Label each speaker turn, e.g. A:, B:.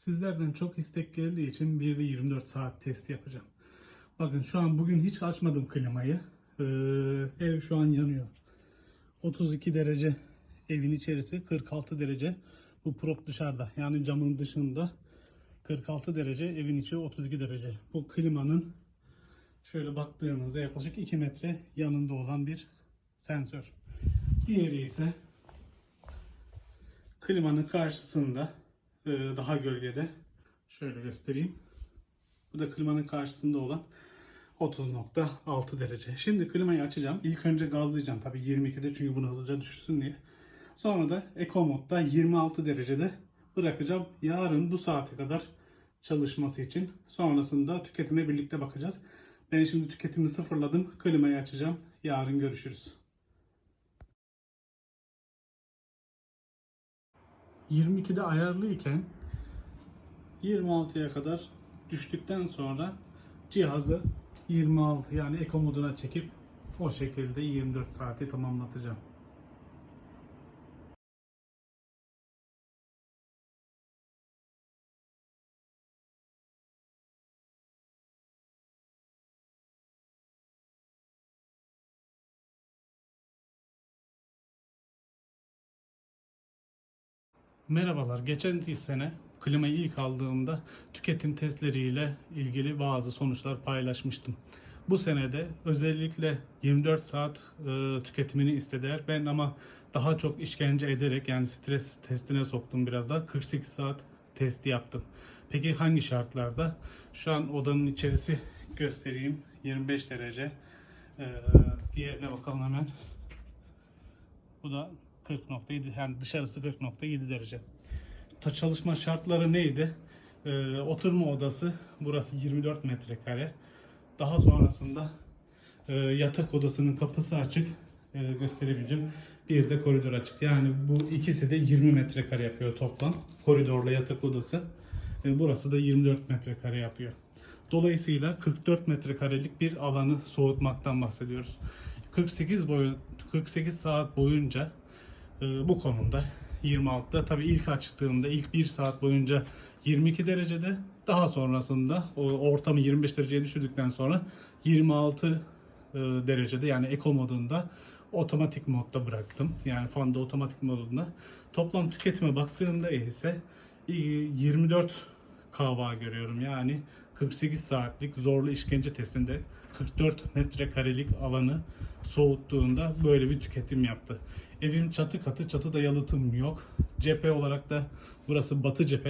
A: Sizlerden çok istek geldiği için bir de 24 saat testi yapacağım. Bakın şu an bugün hiç açmadım klimayı. Ee, ev şu an yanıyor. 32 derece evin içerisi, 46 derece bu prop dışarıda. Yani camın dışında 46 derece, evin içi 32 derece. Bu klimanın şöyle baktığımızda yaklaşık 2 metre yanında olan bir sensör. Diğeri ise klimanın karşısında daha gölgede şöyle göstereyim. Bu da klimanın karşısında olan 30.6 derece. Şimdi klimayı açacağım. İlk önce gazlayacağım tabii 22'de çünkü bunu hızlıca düşürsün diye. Sonra da Eco modda 26 derecede bırakacağım. Yarın bu saate kadar çalışması için. Sonrasında tüketime birlikte bakacağız. Ben şimdi tüketimi sıfırladım. Klimayı açacağım. Yarın görüşürüz. 22'de ayarlıyken 26'ya kadar düştükten sonra cihazı 26 yani Eco moduna çekip o şekilde 24 saati tamamlatacağım. Merhabalar. Geçen sene klimayı ilk aldığımda tüketim testleriyle ilgili bazı sonuçlar paylaşmıştım. Bu senede özellikle 24 saat e, tüketimini istediler. Ben ama daha çok işkence ederek yani stres testine soktum biraz daha. 48 saat testi yaptım. Peki hangi şartlarda? Şu an odanın içerisi göstereyim. 25 derece. E, diğerine bakalım hemen. Bu da 40.7 yani dışarısı 40.7 derece. Çalışma şartları neydi? Ee, oturma odası burası 24 metrekare. Daha sonrasında e, yatak odasının kapısı açık e, gösterebileceğim. Bir de koridor açık. Yani bu ikisi de 20 metrekare yapıyor toplam. Koridorla yatak odası. E, burası da 24 metrekare yapıyor. Dolayısıyla 44 metrekarelik bir alanı soğutmaktan bahsediyoruz. 48 boyu 48 saat boyunca bu konumda 26'da tabii ilk açtığımda ilk 1 saat boyunca 22 derecede daha sonrasında o ortamı 25 dereceye düşürdükten sonra 26 e, derecede yani eco modunda otomatik modda bıraktım. Yani fanda otomatik modunda. Toplam tüketime baktığımda ise e, 24 kahva görüyorum. Yani 48 saatlik zorlu işkence testinde 44 metrekarelik alanı soğuttuğunda böyle bir tüketim yaptı. Evim çatı katı, çatıda yalıtım yok. Cephe olarak da burası batı cephe.